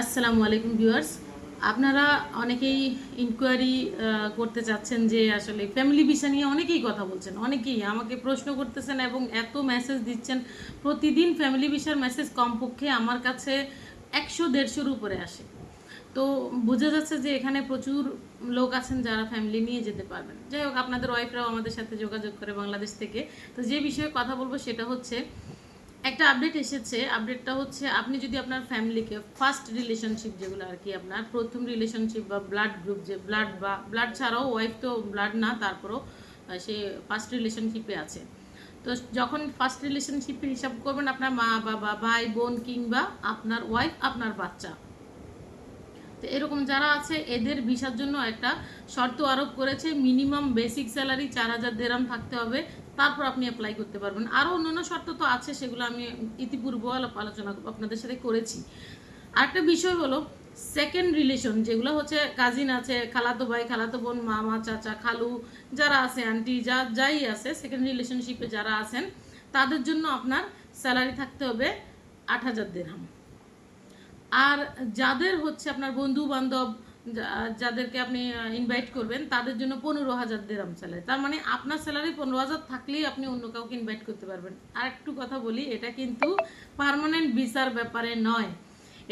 আসসালামু আলাইকুম ভিউয়ার্স। আপনারা অনেকেই ইনকোয়ারি করতে চাচ্ছেন যে আসলে ফ্যামিলি ভিসা নিয়ে অনেকেই কথা বলছেন, অনেকেই আমাকে প্রশ্ন করতেছেন এবং এত মেসেজ দিচ্ছেন। প্রতিদিন ফ্যামিলি ভিসার মেসেজ কমপক্ষে আমার কাছে একশো দেড়শোর উপরে আসে। তো বোঝা যাচ্ছে যে এখানে প্রচুর লোক আছেন যারা ফ্যামিলি নিয়ে যেতে পারবেন। যাই হোক, আপনাদের ওয়াইফরাও আমাদের সাথে যোগাযোগ করে বাংলাদেশ থেকে। তো যে বিষয়ে কথা বলব সেটা হচ্ছে একটা আপডেট এসেছে। আপডেটটা হচ্ছে আপনি যদি আপনার ফ্যামিলিকে ফার্স্ট রিলেশনশিপ যেগুলো আর কি আপনার, প্রথম রিলেশনশিপ বা ব্লাড গ্রুপ যে ব্লাড বা ব্লাড ছাড়াও ওয়াইফ তো ব্লাড না, তারপরও সে ফার্স্ট রিলেশনশিপে আছে। তো যখন ফার্স্ট রিলেশনশিপে হিসাব করবেন, আপনার মা, বাবা, ভাই, বোন কিংবা আপনার ওয়াইফ আপনার বাচ্চা। তো এরকম যারা আছে, এদের ভিসার জন্য একটা শর্ত আরোপ করেছে মিনিমাম বেসিক স্যালারি চার হাজার দেরাম থাকতে হবে। তারপর আপনি অ্যাপ্লাই করতে পারবেন। আরও অন্যান্য শর্ত তো আছে, সেগুলো আমি ইতিপূর্ব আলোচনা আপনাদের সাথে করেছি। আরেকটা বিষয় হলো সেকেন্ড রিলেশন যেগুলো হচ্ছে কাজিন আছে, খালাতো ভাই, খালাতো বোন, মামা, চাচা, খালু, যারা আছে আন্টি যা, যাই আছে সেকেন্ড রিলেশনশিপে যারা আছেন, তাদের জন্য আপনার স্যালারি থাকতে হবে আট হাজার দেড়হাম আর যাদের হচ্ছে আপনার বন্ধু বান্ধব যাদেরকে আপনি ইনভাইট করবেন, তাদের জন্য পনেরো হাজার দেরাম স্যালারি তার মানে আপনার স্যালারি পনেরো হাজার থাকলেই আপনি অন্য কাউকে ইনভাইট করতে পারবেন। আর একটু কথা বলি, এটা কিন্তু পার্মানেন্ট ভিসার ব্যাপারে নয়।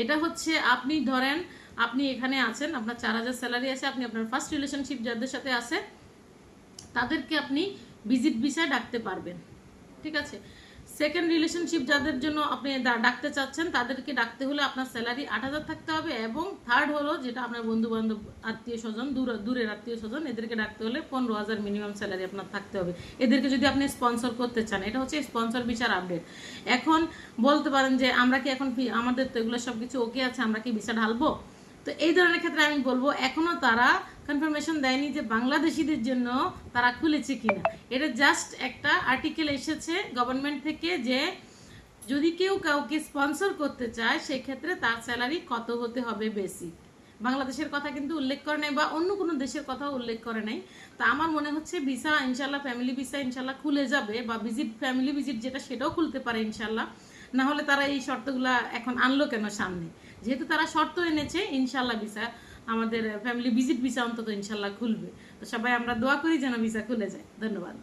এটা হচ্ছে আপনি ধরেন, আপনি এখানে আছেন, আপনার চার হাজার স্যালারি আছে, আপনি আপনার ফার্স্ট রিলেশনশিপ যাদের সাথে আছে, তাদেরকে আপনি ভিজিট ভিসায় ডাকতে পারবেন। ঠিক আছে? সেকেন্ড রিলেশনশিপ যাদের জন্য আপনি ডাকতে চাচ্ছেন, তাদেরকে ডাকতে হলে আপনার স্যালারি আট হাজার থাকতে হবে এবং থার্ড হলো যেটা আপনার বন্ধু বান্ধব আত্মীয় স্বজন, দূর, দূরের আত্মীয় স্বজন, এদেরকে ডাকতে হলে পনেরো হাজার মিনিমাম স্যালারি আপনার থাকতে হবে। এদেরকে যদি আপনি স্পন্সর করতে চান, এটা হচ্ছে স্পন্সর বিচার আপডেট এখন বলতে পারেন যে আমরা কি এখন আমাদের তো এগুলো সব কিছু ওকে আছে, আমরা কি ভিসা ঢালবো? তো এই ধরনের ক্ষেত্রে আমি বলব, এখনও তারা কনফার্মেশন দেয়নি যে বাংলাদেশিদের জন্য তারা খুলেছে কিনা। এটা জাস্ট একটা আর্টিকেল এসেছে গভর্নমেন্ট থেকে যে যদি কেউ কাউকে স্পন্সর করতে চায়, সেক্ষেত্রে তার স্যালারি কত হতে হবে বেশি বাংলাদেশের কথা কিন্তু উল্লেখ করে নাই বা অন্য কোনো দেশের কথা উল্লেখ করে নাই। তা আমার মনে হচ্ছে ভিসা ইনশাল্লাহ ফ্যামিলি ভিসা ইনশাল্লাহ খুলে যাবে বা ভিজিট ফ্যামিলি ভিজিট যেটা, সেটাও খুলতে পারে ইনশাল্লাহ না হলে তারা এই শর্তগুলা এখন আনলো কেন সামনে? যেহেতু তারা শর্ত এনেছে ইনশাল্লাহ ভিসা, আমাদের ফ্যামিলি ভিজিট ভিসা অন্তত ইনশাল্লাহ খুলবে। তো সবাই আমরা দোয়া করি যেন ভিসা খুলে যায়। ধন্যবাদ।